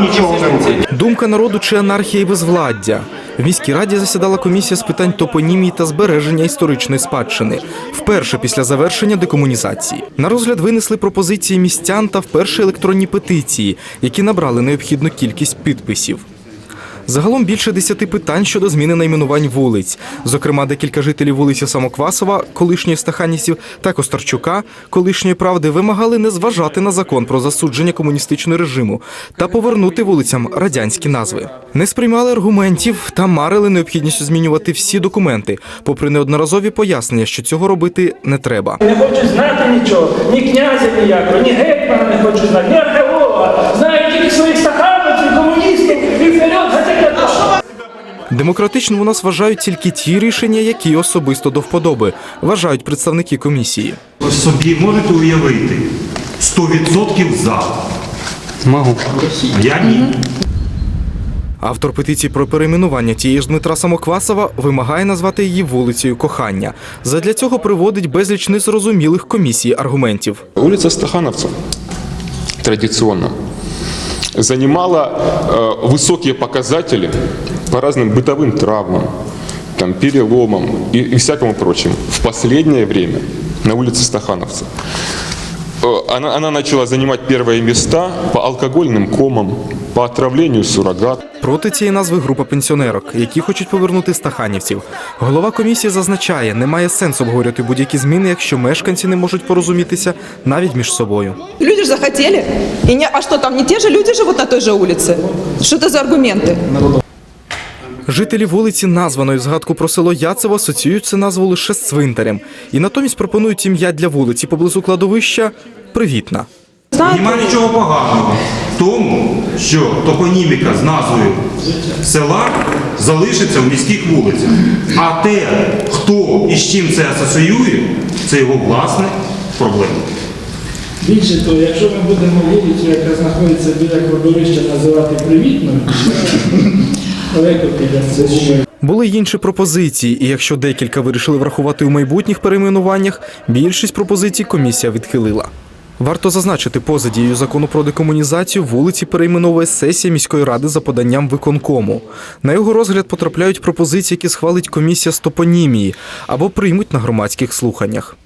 нічого не робить. Думка народу чи анархія і безвладдя. В міській раді засідала комісія з питань топонімії та збереження історичної спадщини. Вперше після завершення декомунізації. На розгляд винесли пропозиції містян та вперше електронні петиції, які набрали необхідну кількість підписів. Загалом більше десяти питань щодо зміни найменувань вулиць. Зокрема, декілька жителів вулиці Самоквасова, колишньої Стаханівців та Костарчука, колишньої правди, вимагали не зважати на закон про засудження комуністичного режиму та повернути вулицям радянські назви. Не сприймали аргументів та марили необхідністю змінювати всі документи, попри неодноразові пояснення, що цього робити не треба. Не хочу знати нічого, ні князя ніякого, ні гетьмана не хочу Демократично у нас вважають тільки ті рішення, які особисто до вподоби, вважають представники комісії. Ви собі можете уявити 100% за. Могу. Я ні. Автор петиції про перейменування тієї ж Дмитра Самоквасова вимагає назвати її вулицею кохання. Задля цього приводить безліч незрозумілих комісій аргументів. Улица Стахановцев традиционно занимала э, высокие показатели по разным бытовым травмам, там, переломам и, и всякому прочему. В последнее время на улице Стахановцев э, она, она начала занимать первые места по алкогольным комам, по отравлению суррогат. Проти цієї назви група пенсіонерок, які хочуть повернути стаханівців. Голова комісії зазначає, немає сенсу обговорювати будь-які зміни, якщо мешканці не можуть порозумітися навіть між собою. Люди же захотели. И не, а что там, не те же люди живут на той же улице? Что это за аргументы? Жителі вулиці, названої в згадку про село Яцево, асоціюють це назву лише з цвинтарем і натомість пропонують ім'я для вулиці поблизу кладовища Привітна. Нема нічого поганого в тому, що топоніміка з назвою села залишиться в міських вулицях. А те, хто і з чим це асоціює, це його власне проблема. Більше того, якщо ми будемо вулицю, яка знаходиться біля кладовища, називати привітною, Були й інші пропозиції, і якщо декілька вирішили врахувати у майбутніх перейменуваннях, більшість пропозицій комісія відхилила. Варто зазначити, поза дією закону про декомунізацію вулиці перейменовує сесія міської ради за поданням виконкому. На його розгляд потрапляють пропозиції, які схвалить комісія з топонімії або приймуть на громадських слуханнях.